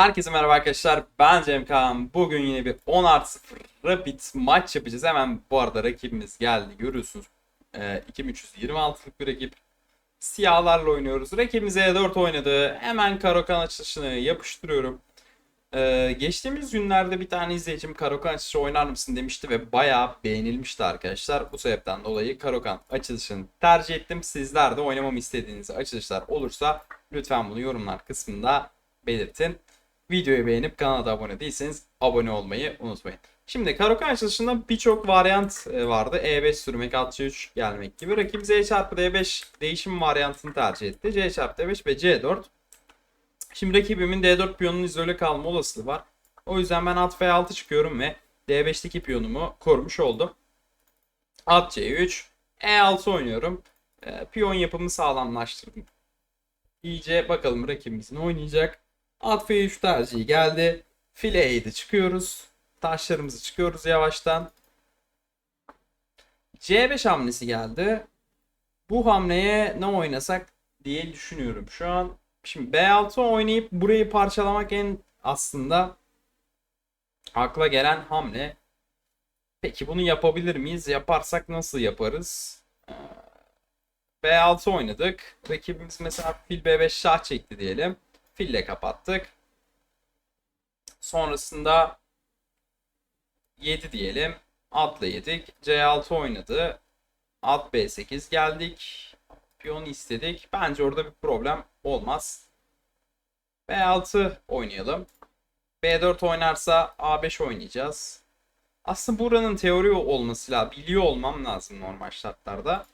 Herkese merhaba arkadaşlar. Ben Cem Kaan. Bugün yine bir 10 artı 0 Rapid maç yapacağız. Hemen bu arada rakibimiz geldi. Görüyorsunuz. Ee, 2326'lık bir rakip. Siyahlarla oynuyoruz. Rakibimiz E4 oynadı. Hemen Karokan açılışını yapıştırıyorum. Ee, geçtiğimiz günlerde bir tane izleyicim Karokan açılışı oynar mısın demişti ve bayağı beğenilmişti arkadaşlar. Bu sebepten dolayı Karokan açılışını tercih ettim. Sizler de oynamamı istediğiniz açılışlar olursa lütfen bunu yorumlar kısmında belirtin. Videoyu beğenip kanala da abone değilseniz abone olmayı unutmayın. Şimdi Karokan açılışında birçok varyant e, vardı. E5 sürmek, at C3 gelmek gibi. Rakip Z çarpı D5 değişim varyantını tercih etti. C çarpı D5 ve C4. Şimdi rakibimin D4 piyonunun izole kalma olasılığı var. O yüzden ben at F6 çıkıyorum ve D5'teki piyonumu korumuş oldum. At C3, E6 oynuyorum. E, piyon yapımı sağlamlaştırdım. İyice bakalım rakibimiz ne oynayacak. At F3 tercihi geldi. File E7 çıkıyoruz. Taşlarımızı çıkıyoruz yavaştan. C5 hamlesi geldi. Bu hamleye ne oynasak diye düşünüyorum şu an. Şimdi B6 oynayıp burayı parçalamak en aslında akla gelen hamle. Peki bunu yapabilir miyiz? Yaparsak nasıl yaparız? Ee, B6 oynadık. Rakibimiz mesela fil B5 şah çekti diyelim. Fille kapattık. Sonrasında 7 diyelim. Atla yedik. C6 oynadı. At B8 geldik. Piyon istedik. Bence orada bir problem olmaz. B6 oynayalım. B4 oynarsa A5 oynayacağız. Aslında buranın teori olması lazım. Biliyor olmam lazım normal şartlarda.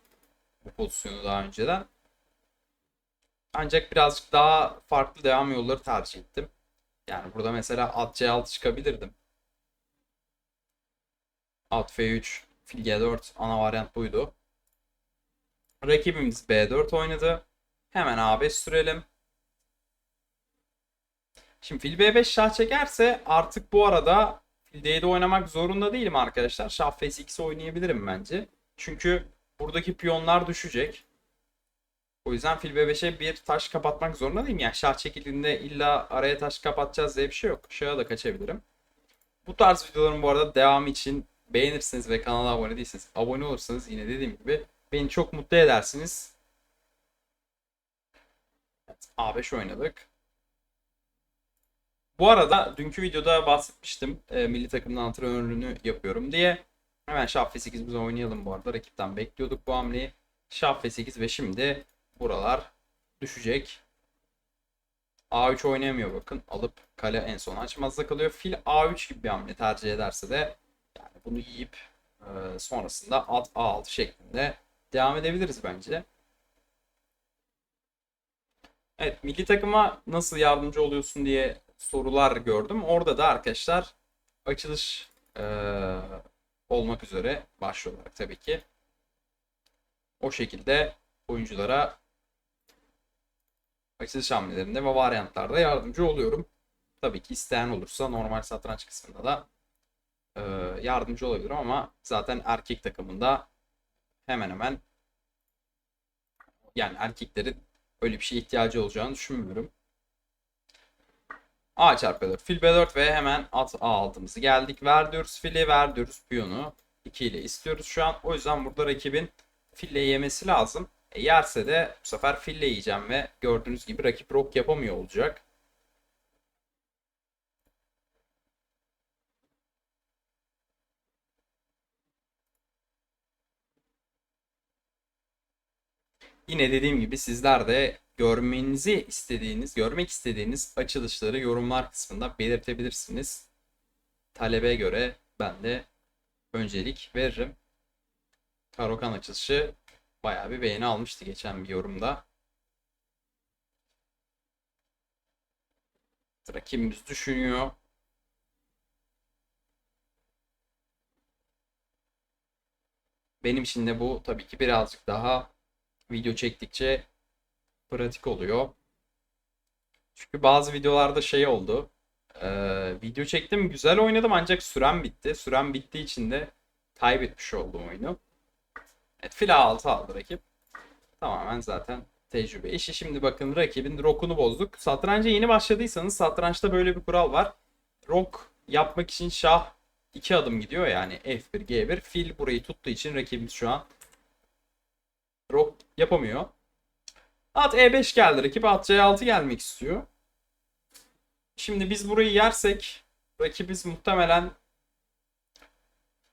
Bu pozisyonu daha önceden. Ancak birazcık daha farklı devam yolları tercih ettim. Yani burada mesela at C6 çıkabilirdim. At F3, fil G4 ana varyant buydu. Rakibimiz B4 oynadı. Hemen A5 sürelim. Şimdi fil B5 şah çekerse artık bu arada fil D7 oynamak zorunda değilim arkadaşlar. Şah F8 oynayabilirim bence. Çünkü buradaki piyonlar düşecek. O yüzden fil B5'e bir taş kapatmak zorunda değilim. Yani şah çekildiğinde illa araya taş kapatacağız diye bir şey yok. Şaha da kaçabilirim. Bu tarz videoların bu arada devamı için beğenirsiniz ve kanala abone değilseniz abone olursanız yine dediğim gibi beni çok mutlu edersiniz. Evet, A5 oynadık. Bu arada dünkü videoda bahsetmiştim. E, milli takımın antrenörlüğünü yapıyorum diye. Hemen Şah F8'imizi oynayalım bu arada. Rakipten bekliyorduk bu hamleyi. Şah F8 ve şimdi buralar düşecek. A3 oynayamıyor bakın. Alıp kale en son açmazda kalıyor. Fil A3 gibi bir hamle tercih ederse de yani bunu yiyip e, sonrasında at A6 şeklinde devam edebiliriz bence. Evet milli takıma nasıl yardımcı oluyorsun diye sorular gördüm. Orada da arkadaşlar açılış e, olmak üzere başlı olarak tabii ki o şekilde oyunculara açılış hamlelerinde ve varyantlarda yardımcı oluyorum. Tabii ki isteyen olursa normal satranç kısmında da e, yardımcı olabilirim ama zaten erkek takımında hemen hemen yani erkeklerin öyle bir şeye ihtiyacı olacağını düşünmüyorum. A çarpı B4. Fil B4 ve hemen at A6'mızı geldik. Ver diyoruz fili, ver diyoruz piyonu. 2 ile istiyoruz şu an. O yüzden burada rakibin fille yemesi lazım. E, yerse de bu sefer fille yiyeceğim ve gördüğünüz gibi rakip rock yapamıyor olacak. Yine dediğim gibi sizler de görmenizi istediğiniz, görmek istediğiniz açılışları yorumlar kısmında belirtebilirsiniz. Talebe göre ben de öncelik veririm. Karokan açılışı bayağı bir beğeni almıştı geçen bir yorumda. Rakibimiz düşünüyor. Benim için de bu tabii ki birazcık daha video çektikçe pratik oluyor. Çünkü bazı videolarda şey oldu. Ee, video çektim güzel oynadım ancak sürem bitti. Sürem bittiği için de kaybetmiş oldum oyunu. Evet fil A6 aldı rakip. Tamamen zaten tecrübe işi. Şimdi bakın rakibin rokunu bozduk. Satranca yeni başladıysanız satrançta böyle bir kural var. Rok yapmak için şah 2 adım gidiyor yani F1 G1. Fil burayı tuttuğu için rakibimiz şu an rok yapamıyor. At E5 geldi. Rakip at C6 gelmek istiyor. Şimdi biz burayı yersek rakibimiz muhtemelen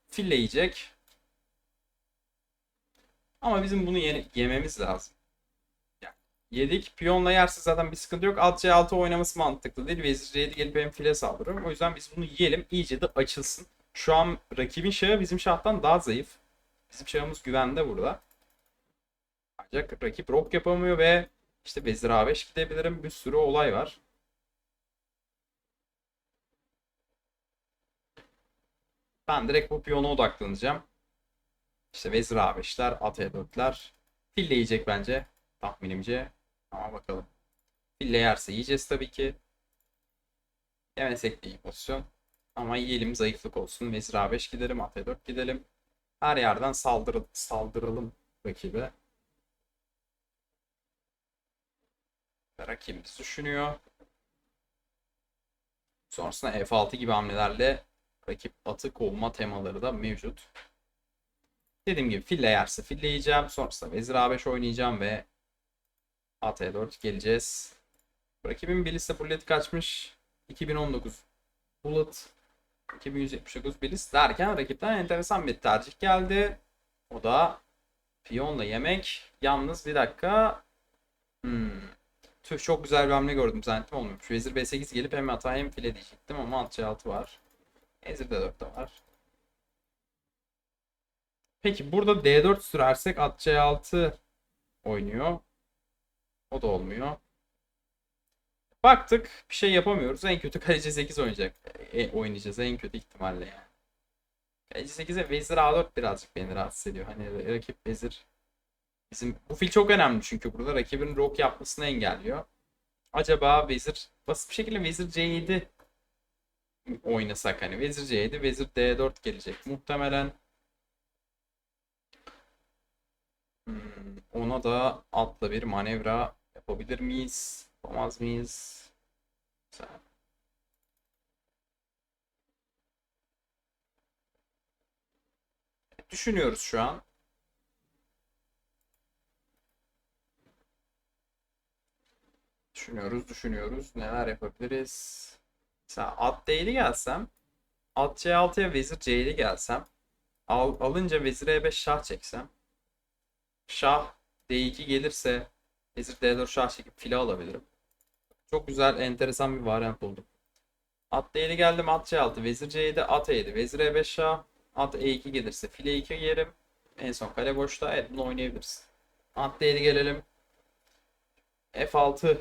fille yiyecek. Ama bizim bunu ye- yememiz lazım. Yani yedik. Piyonla yerse zaten bir sıkıntı yok. At C6 oynaması mantıklı değil. Vezir C7 gelip hem file saldırır. O yüzden biz bunu yiyelim. İyice de açılsın. Şu an rakibin şahı bizim şahtan daha zayıf. Bizim şahımız güvende burada. Ancak rakip rok yapamıyor ve işte vezir A5 gidebilirim. Bir sürü olay var. Ben direkt bu piyona odaklanacağım. İşte vezir A5'ler, at E4'ler. Fille yiyecek bence tahminimce. Ama bakalım. Fille yerse yiyeceğiz tabii ki. Yemesek de iyi pozisyon. Ama yiyelim zayıflık olsun. Vezir A5 gidelim, at E4 gidelim. Her yerden saldır saldıralım rakibe. Rakibimiz düşünüyor. Sonrasında F6 gibi hamlelerle rakip atı kovma temaları da mevcut. Dediğim gibi fille yerse fille yiyeceğim. Sonrasında vezir A5 oynayacağım ve at E4 geleceğiz. Rakibin birisi bullet kaçmış. 2019 bullet 2179 bilis derken rakipten enteresan bir tercih geldi. O da piyonla yemek. Yalnız bir dakika. Hmm. Tüh çok güzel bir hamle gördüm zannettim olmuyormuş. Vezir B8 gelip hem ata hem file diyecektim ama at C6 var. Vezir D4 de var. Peki burada D4 sürersek at C6 oynuyor. O da olmuyor. Baktık bir şey yapamıyoruz. En kötü kaleci 8 oynayacak. E, oynayacağız en kötü ihtimalle yani. Kaleci 8'e vezir A4 birazcık beni rahatsız ediyor. Hani rakip vezir bizim bu fil çok önemli çünkü burada rakibin rok yapmasını engelliyor. Acaba vezir basit bir şekilde vezir C7 oynasak hani vezir C7 vezir D4 gelecek muhtemelen. Hmm, ona da atla bir manevra yapabilir miyiz? Yapamaz mıyız? Düşünüyoruz şu an. Düşünüyoruz, düşünüyoruz. Neler yapabiliriz? Mesela at D7 gelsem, at C6'ya vezir C7 gelsem, al, alınca vezir E5 şah çeksem, şah D2 gelirse vezir D4 şah çekip file alabilirim. Çok güzel, enteresan bir varyant buldum. At D7 geldim, at C6, vezir C7, at E7, vezir E5 şah, at E2 gelirse file 2 yerim. En son kale boşta, evet bunu oynayabiliriz. At D7 gelelim. F6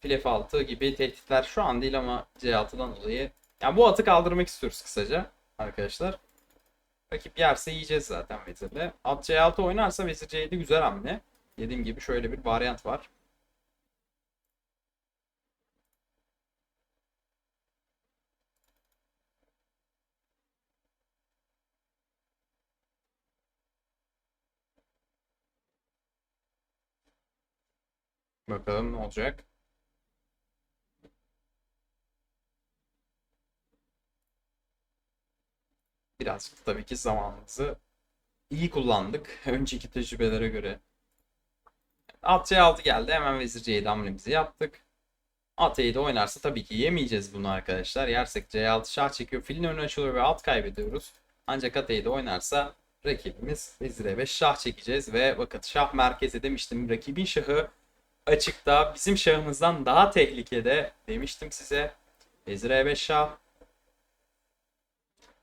fil F6 gibi tehditler şu an değil ama C6'dan dolayı. Yani bu atı kaldırmak istiyoruz kısaca arkadaşlar. Rakip yerse yiyeceğiz zaten vezirle. At C6 oynarsa vezir C7 güzel hamle. Dediğim gibi şöyle bir varyant var. Bakalım ne olacak. Birazcık tabii ki zamanımızı iyi kullandık. Önceki tecrübelere göre. At C6 geldi. Hemen vezir C7 hamlemizi yaptık. At E7 oynarsa tabii ki yemeyeceğiz bunu arkadaşlar. Yersek C6 şah çekiyor. Filin önü açılıyor ve at kaybediyoruz. Ancak at E7 oynarsa rakibimiz vezir E5 şah çekeceğiz ve bakın şah merkeze demiştim. Rakibin şahı açıkta bizim şahımızdan daha tehlikede demiştim size. Vezir E5 şah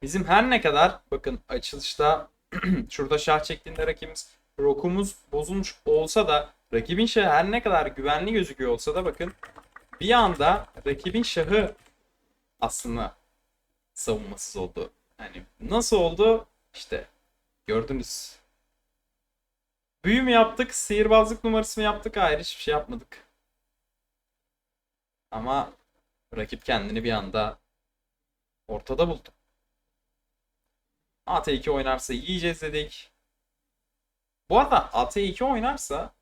Bizim her ne kadar bakın açılışta şurada şah çektiğinde rakibimiz rokumuz bozulmuş olsa da rakibin şahı her ne kadar güvenli gözüküyor olsa da bakın bir anda rakibin şahı aslında savunmasız oldu. Yani nasıl oldu? İşte gördünüz. Büyü mü yaptık? Sihirbazlık numarası mı yaptık? Hayır hiçbir şey yapmadık. Ama rakip kendini bir anda ortada buldu. AT2 oynarsa yiyeceğiz dedik. Bu arada AT2 oynarsa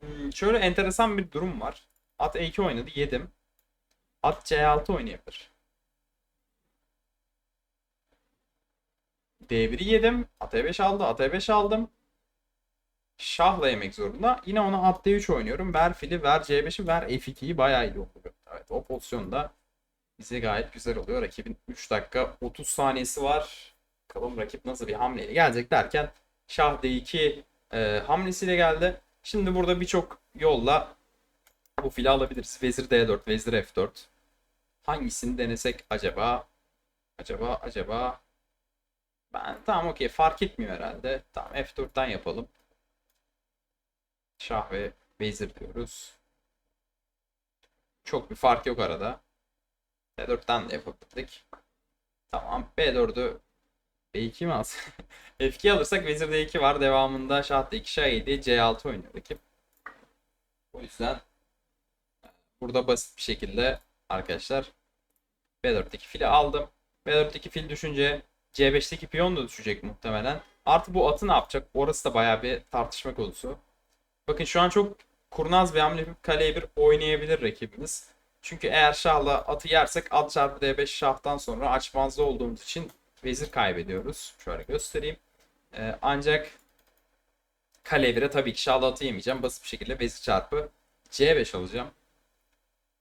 hmm, şöyle enteresan bir durum var. At E2 oynadı yedim. At C6 oynayabilir. D1'i yedim. At E5 aldı. At E5 aldım. Şahla yemek zorunda. Yine ona at D3 oynuyorum. Ver fili, ver C5'i, ver F2'yi bayağı iyi oldu. Evet o pozisyonda bize gayet güzel oluyor. Rakibin 3 dakika 30 saniyesi var. Bakalım rakip nasıl bir hamleyle gelecek derken Şah D2 e, hamlesiyle geldi. Şimdi burada birçok yolla bu fili alabiliriz. Vezir D4, Vezir F4. Hangisini denesek acaba? Acaba, acaba? Ben tamam okey fark etmiyor herhalde. Tamam F4'ten yapalım. Şah ve Vezir diyoruz. Çok bir fark yok arada. B4'ten de yapabilirdik. Tamam B4'ü B2 mi alsak? F2 alırsak Vezir D2 var. Devamında Şah D2 Şah 7 C6 oynuyor. O yüzden burada basit bir şekilde arkadaşlar B4'teki fili aldım. B4'teki fil düşünce C5'teki piyon da düşecek muhtemelen. Artı bu atı ne yapacak? Orası da bayağı bir tartışma konusu. Bakın şu an çok kurnaz bir hamle yapıp kaleye bir oynayabilir rakibimiz. Çünkü eğer şahla atı yersek at çarpı D5 şahtan sonra açmazda olduğumuz için vezir kaybediyoruz. Şöyle göstereyim. Ee, ancak kale 1'e tabii ki şahla atı yemeyeceğim. Basit bir şekilde vezir çarpı C5 alacağım.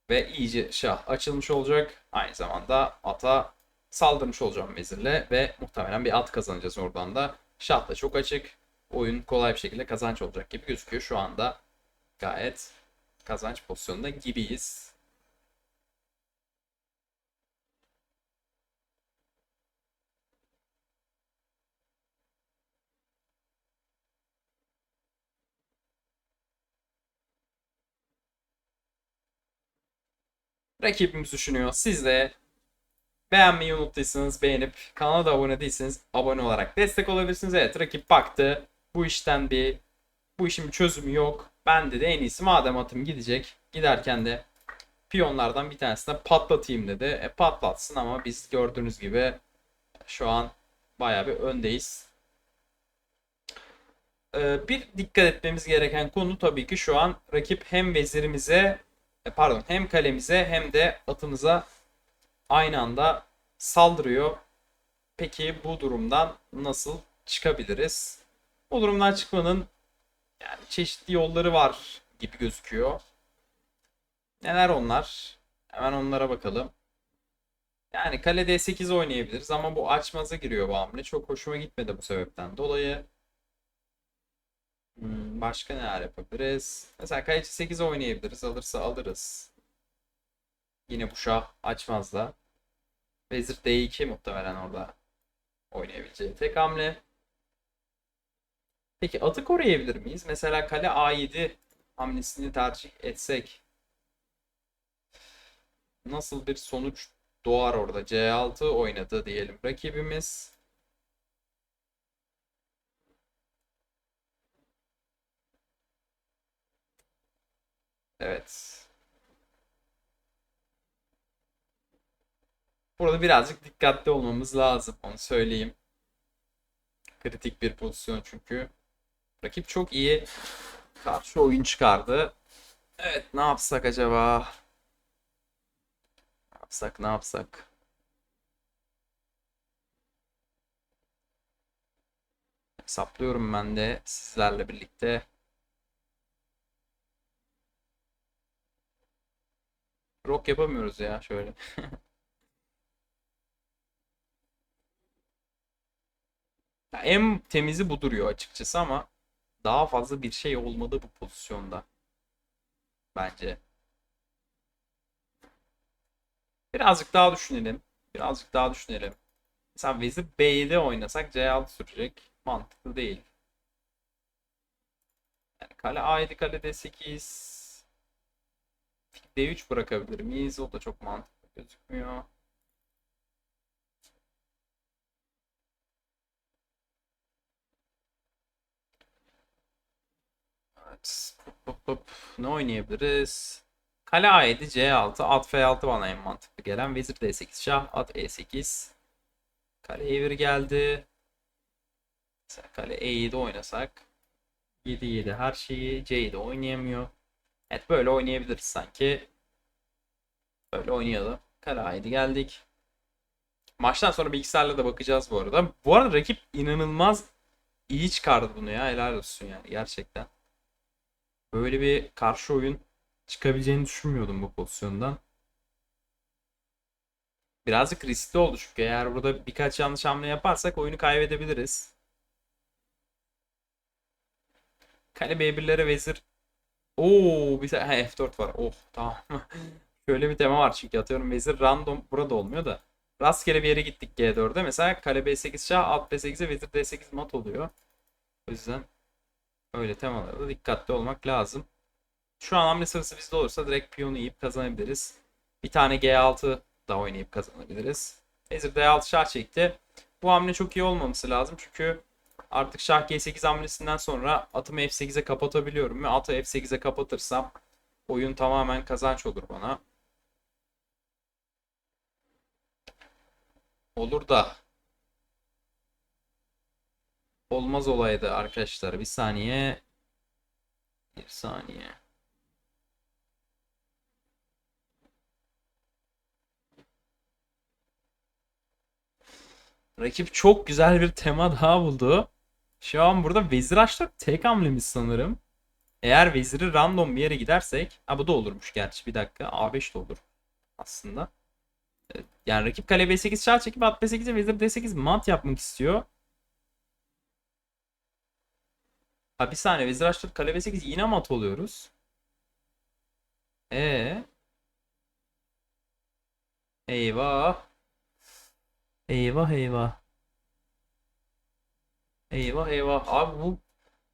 Ve iyice şah açılmış olacak. Aynı zamanda ata saldırmış olacağım vezirle ve muhtemelen bir at kazanacağız oradan da. Şah da çok açık. Oyun kolay bir şekilde kazanç olacak gibi gözüküyor. Şu anda gayet kazanç pozisyonunda gibiyiz. Rakibimiz düşünüyor. Siz de beğenmeyi unuttuysanız beğenip kanala da abone değilseniz abone olarak destek olabilirsiniz. Evet rakip baktı. Bu işten bir bu işin bir çözümü yok. Ben de, de en iyisi madem atım gidecek. Giderken de piyonlardan bir tanesine patlatayım dedi. E patlatsın ama biz gördüğünüz gibi şu an bayağı bir öndeyiz. Ee, bir dikkat etmemiz gereken konu tabii ki şu an rakip hem vezirimize pardon hem kalemize hem de atımıza aynı anda saldırıyor. Peki bu durumdan nasıl çıkabiliriz? Bu durumdan çıkmanın yani çeşitli yolları var gibi gözüküyor. Neler onlar? Hemen onlara bakalım. Yani kale D8 oynayabiliriz ama bu açmaza giriyor bu hamle. Çok hoşuma gitmedi bu sebepten dolayı. Hmm, başka neler yapabiliriz? Mesela kaleci 8 oynayabiliriz. Alırsa alırız. Yine bu açmaz da. Vezir D2 muhtemelen orada oynayabileceği tek hamle. Peki atı koruyabilir miyiz? Mesela kale A7 hamlesini tercih etsek nasıl bir sonuç doğar orada? C6 oynadı diyelim rakibimiz. Evet. Burada birazcık dikkatli olmamız lazım. Onu söyleyeyim. Kritik bir pozisyon çünkü. Rakip çok iyi karşı oyun çıkardı. Evet ne yapsak acaba? Ne yapsak ne yapsak? Hesaplıyorum ben de sizlerle birlikte. Rock yapamıyoruz ya şöyle. Ya en temizi bu duruyor açıkçası ama daha fazla bir şey olmadı bu pozisyonda. Bence. Birazcık daha düşünelim. Birazcık daha düşünelim. Mesela vezir B7 oynasak C6 sürecek. Mantıklı değil. Yani kale A7 kale D8 D3 bırakabilir miyiz? O da çok mantıklı gözükmüyor. Evet. Hop, hop, hop. Ne oynayabiliriz? Kale A7, C6, at F6 bana en mantıklı gelen. Vezir D8, şah, at E8. Kale E1 geldi. Mesela kale E7 oynasak. 7-7 her şeyi C'yi de oynayamıyor. Evet böyle oynayabiliriz sanki. Böyle oynayalım. Kale haydi geldik. Maçtan sonra bilgisayarla da bakacağız bu arada. Bu arada rakip inanılmaz iyi çıkardı bunu ya. Helal olsun yani gerçekten. Böyle bir karşı oyun çıkabileceğini düşünmüyordum bu pozisyondan. Birazcık riskli oldu çünkü eğer burada birkaç yanlış hamle yaparsak oyunu kaybedebiliriz. Kale B1'lere vezir. Oo bir tane ha, F4 var. Oh tamam. Şöyle bir tema var çünkü atıyorum vezir random burada olmuyor da. Rastgele bir yere gittik G4'e. Mesela kale B8 şah, at B8'e vezir D8 mat oluyor. O yüzden öyle temalarda dikkatli olmak lazım. Şu an hamle sırası bizde olursa direkt piyonu yiyip kazanabiliriz. Bir tane G6 da oynayıp kazanabiliriz. Vezir D6 şah çekti. Bu hamle çok iyi olmaması lazım çünkü artık şah G8 hamlesinden sonra atımı F8'e kapatabiliyorum ve atı F8'e kapatırsam oyun tamamen kazanç olur bana. Olur da olmaz olaydı arkadaşlar. Bir saniye. Bir saniye. Rakip çok güzel bir tema daha buldu. Şu an burada vezir h4 tek hamlemiz sanırım. Eğer veziri random bir yere gidersek. Ha bu da olurmuş gerçi bir dakika. A5 de olur aslında. Yani rakip kale B8 şah çekip at B8'e vezir D8 mat yapmak istiyor. Ha bir saniye vezir h4 kale B8 yine mat oluyoruz. E Eyvah. Eyvah eyvah. Eyvah eyvah. Abi bu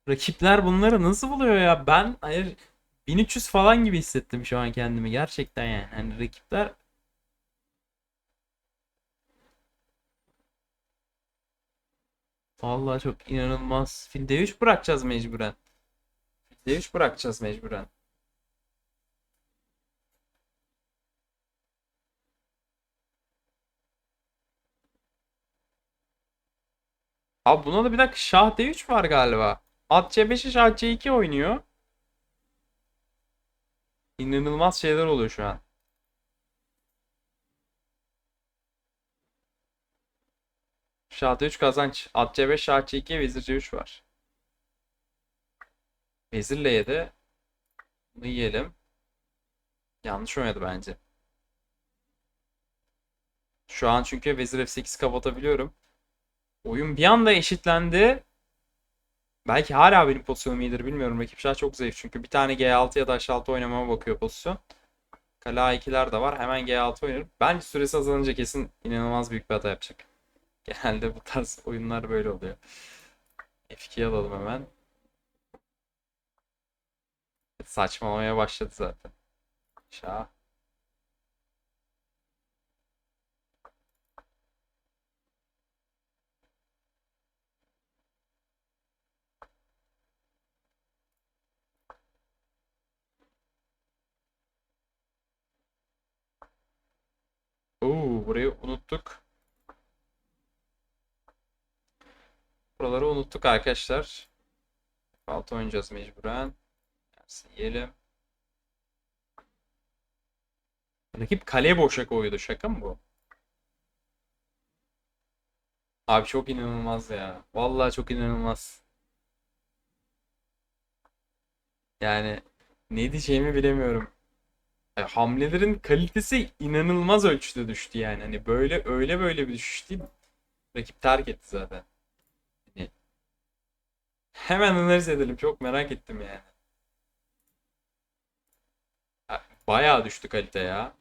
rakipler bunları nasıl buluyor ya? Ben hayır 1300 falan gibi hissettim şu an kendimi gerçekten yani. Hani rakipler Vallahi çok inanılmaz. Fil D3 bırakacağız mecburen. Fil D3 bırakacağız mecburen. Abi buna da bir dakika Şah D3 var galiba. At C5'e Şah C2 oynuyor. İnanılmaz şeyler oluyor şu an. Şah D3 kazanç. At C5 Şah C2 Vezir C3 var. Vezirle yedi. Bunu yiyelim. Yanlış oynadı bence. Şu an çünkü Vezir F8 kapatabiliyorum. Oyun bir anda eşitlendi. Belki hala benim pozisyonum iyidir bilmiyorum. Rakip şah çok zayıf çünkü bir tane G6 ya da H6 oynamama bakıyor pozisyon. Kale A2'ler de var. Hemen G6 oynarım. Bence süresi azalınca kesin inanılmaz büyük bir hata yapacak. Genelde bu tarz oyunlar böyle oluyor. F2'yi alalım hemen. Saçmalamaya başladı zaten. Şah. Oo, burayı unuttuk. Buraları unuttuk arkadaşlar. Altı oynayacağız mecburen. Gelsin yiyelim. Rakip kale boşa koydu. Şaka mı bu? Abi çok inanılmaz ya. Vallahi çok inanılmaz. Yani ne diyeceğimi bilemiyorum. Ya, hamlelerin kalitesi inanılmaz ölçüde düştü yani. Hani böyle öyle böyle bir düşüş değil. Rakip terk etti zaten. Hani hemen analiz edelim. Çok merak ettim yani. Bayağı düştü kalite ya.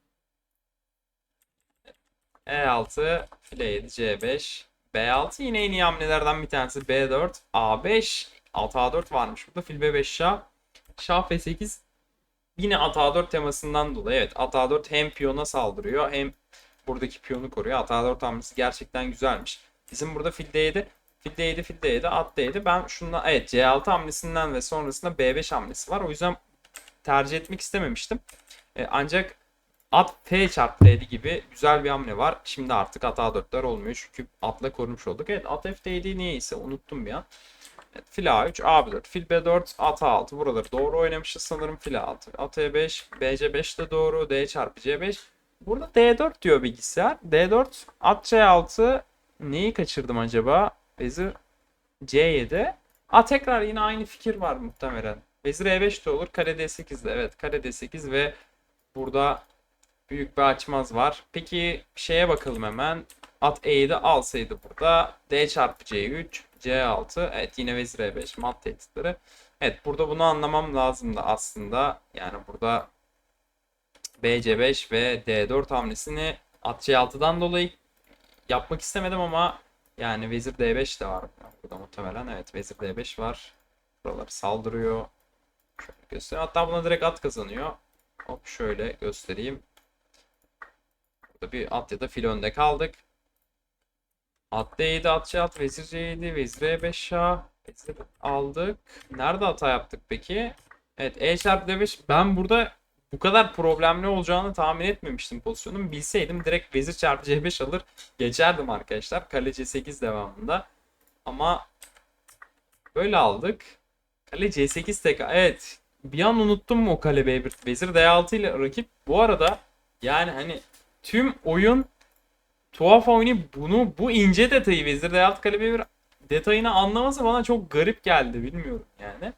E6, file 7, C5, B6 yine en iyi hamlelerden bir tanesi. B4, A5, at A4 varmış burada. Fil B5 şah. Şah F8 yine at A4 temasından dolayı. Evet at A4 hem piyona saldırıyor hem buradaki piyonu koruyor. At A4 hamlesi gerçekten güzelmiş. Bizim burada fil D7, fil D7, fil D7, at D7. Ben şundan evet C6 hamlesinden ve sonrasında B5 hamlesi var. O yüzden tercih etmek istememiştim. E, ancak at F çarpı D7 gibi güzel bir hamle var. Şimdi artık at A4'ler olmuyor çünkü atla korumuş olduk. Evet at F D7 niyeyse unuttum bir an. Evet, fil A3, A4, fil B4, at A6. Buraları doğru oynamışız sanırım. Fil A6, at E5, BC5 de doğru. D çarpı C5. Burada D4 diyor bilgisayar. D4, at C6. Neyi kaçırdım acaba? Vezir C7. Aa tekrar yine aynı fikir var muhtemelen. Vezir E5 de olur. Kare D8 de. Evet kare D8 ve burada büyük bir açmaz var. Peki şeye bakalım hemen. At E7 alsaydı burada. D çarpı C3, C6. Evet yine vezir E5 mat tehditleri. Evet burada bunu anlamam lazımdı aslında. Yani burada BC5 ve D4 hamlesini at C6'dan dolayı yapmak istemedim ama yani vezir D5 de var burada muhtemelen. Evet vezir D5 var. Buraları saldırıyor. Şöyle göstereyim. Hatta buna direkt at kazanıyor. Hop şöyle göstereyim. Burada bir at ya da fil önde kaldık. At D7, at C6, vezir C7, vezir E5 şah. Vezir aldık. Nerede hata yaptık peki? Evet E çarpı D5. Ben burada bu kadar problemli olacağını tahmin etmemiştim pozisyonun. Bilseydim direkt vezir çarpı C5 alır geçerdim arkadaşlar. Kale C8 devamında. Ama böyle aldık. Kale C8 tek. Evet. Bir an unuttum o kale B1. Vezir D6 ile rakip. Bu arada yani hani tüm oyun tuhaf oynayıp bunu bu ince detayı Vezir D6 kale B1 detayını anlaması bana çok garip geldi. Bilmiyorum yani.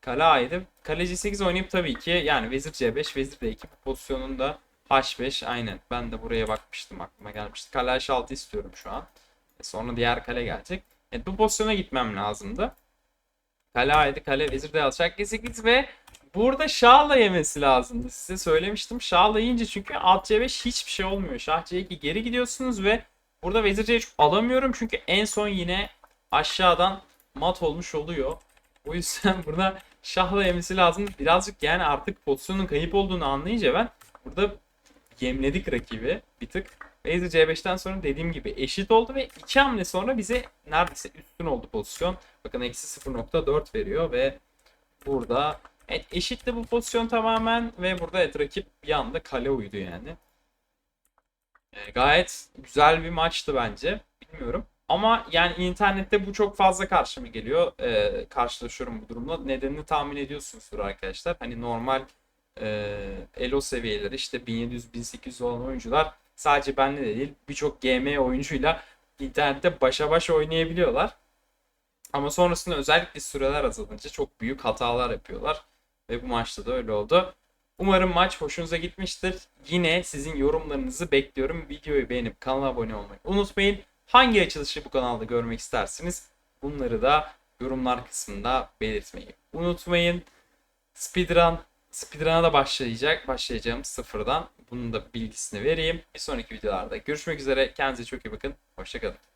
Kale A7. Kale C8 oynayıp tabii ki yani Vezir C5, Vezir D2 bu pozisyonunda H5 aynen. Ben de buraya bakmıştım aklıma gelmişti. Kale H6 istiyorum şu an. E sonra diğer kale gelecek. Evet bu pozisyona gitmem lazımdı. Kale A7, kale Vezir D6, Şah G8 ve burada Şah'la yemesi lazımdı. Size söylemiştim. Şah'la yiyince çünkü at C5 hiçbir şey olmuyor. Şah C2 geri gidiyorsunuz ve burada Vezir C3 alamıyorum çünkü en son yine aşağıdan mat olmuş oluyor. O yüzden burada şahla yemesi lazım. Birazcık yani artık pozisyonun kayıp olduğunu anlayınca ben burada yemledik rakibi bir tık. Vezir C5'ten sonra dediğim gibi eşit oldu ve iki hamle sonra bize neredeyse üstün oldu pozisyon. Bakın eksi 0.4 veriyor ve burada evet eşitti bu pozisyon tamamen ve burada evet rakip bir anda kale uydu yani. E, gayet güzel bir maçtı bence. Bilmiyorum. Ama yani internette bu çok fazla karşıma geliyor. Ee, karşılaşıyorum bu durumla. Nedenini tahmin ediyorsunuzdur arkadaşlar. Hani normal e, elo seviyeleri işte 1700-1800 olan oyuncular sadece benle de değil birçok GM oyuncuyla internette başa baş oynayabiliyorlar. Ama sonrasında özellikle süreler azalınca çok büyük hatalar yapıyorlar. Ve bu maçta da öyle oldu. Umarım maç hoşunuza gitmiştir. Yine sizin yorumlarınızı bekliyorum. Videoyu beğenip kanala abone olmayı unutmayın. Hangi açılışı bu kanalda görmek istersiniz? Bunları da yorumlar kısmında belirtmeyi unutmayın. Speedrun, speedrun'a da başlayacak. Başlayacağım sıfırdan. Bunun da bilgisini vereyim. Bir sonraki videolarda görüşmek üzere. Kendinize çok iyi bakın. Hoşçakalın.